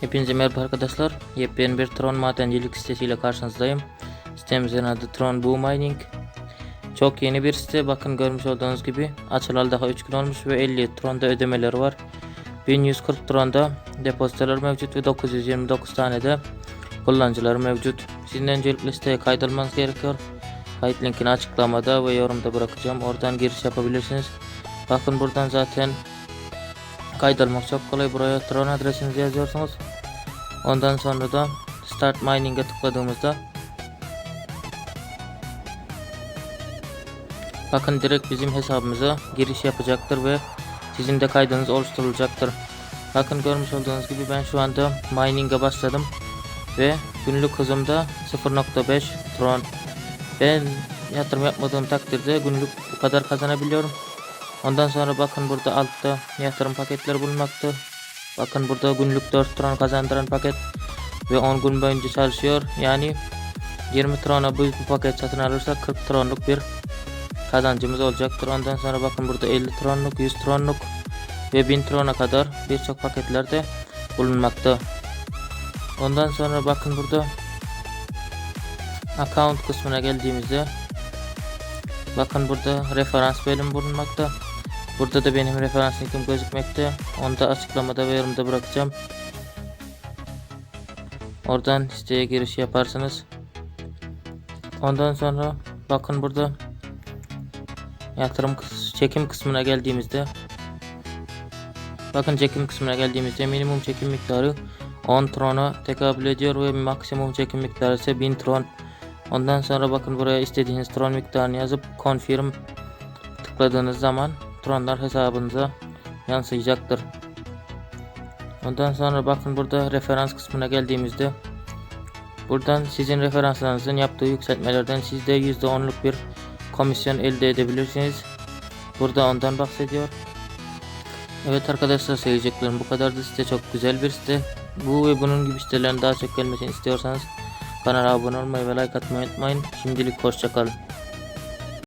Hepinize merhaba arkadaşlar. Yepyeni bir Tron madencilik sitesiyle karşınızdayım. Sitemizin adı Tron Boo Mining. Çok yeni bir site. Bakın görmüş olduğunuz gibi açılalı daha 3 gün olmuş ve 50 Tron'da ödemeleri var. 1140 Tron'da depozitolar mevcut ve 929 tane de kullanıcılar mevcut. Sizin öncelikle siteye kaydolmanız gerekiyor. Kayıt linkini açıklamada ve yorumda bırakacağım. Oradan giriş yapabilirsiniz. Bakın buradan zaten kaydolmak çok kolay. Buraya Tron adresinizi yazıyorsunuz. Ondan sonra da Start Mining'e tıkladığımızda bakın direkt bizim hesabımıza giriş yapacaktır ve sizin de kaydınız oluşturulacaktır. Bakın görmüş olduğunuz gibi ben şu anda mining'e başladım ve günlük hızımda 0.5 Tron. Ben yatırım yapmadığım takdirde günlük bu kadar kazanabiliyorum. Ondan sonra bakın burada altta yatırım paketleri bulunmakta. Bakın burada günlük 4 tron kazandıran paket ve 10 gün boyunca çalışıyor. Yani 20 trona bu paket satın alırsak 40 tronluk bir kazancımız olacaktır. Ondan sonra bakın burada 50 tronluk, 100 tronluk ve 1000 trona kadar birçok paketlerde bulunmakta. Ondan sonra bakın burada account kısmına geldiğimizde bakın burada referans bölümü bulunmakta. Burada da benim referans linkim gözükmekte. Onu da açıklamada ve yorumda bırakacağım. Oradan siteye giriş yaparsınız. Ondan sonra bakın burada yatırım çekim kısmına geldiğimizde bakın çekim kısmına geldiğimizde minimum çekim miktarı 10 trona tekabül ediyor ve maksimum çekim miktarı ise 1000 tron. Ondan sonra bakın buraya istediğiniz tron miktarını yazıp confirm tıkladığınız zaman tronlar hesabınıza yansıyacaktır. Ondan sonra bakın burada referans kısmına geldiğimizde buradan sizin referanslarınızın yaptığı yükseltmelerden siz de %10'luk bir komisyon elde edebilirsiniz. Burada ondan bahsediyor. Evet arkadaşlar söyleyeceklerim bu kadardı. Site çok güzel bir site. Bu ve bunun gibi sitelerin daha çok gelmesini istiyorsanız kanala abone olmayı ve like atmayı unutmayın. Şimdilik hoşçakalın.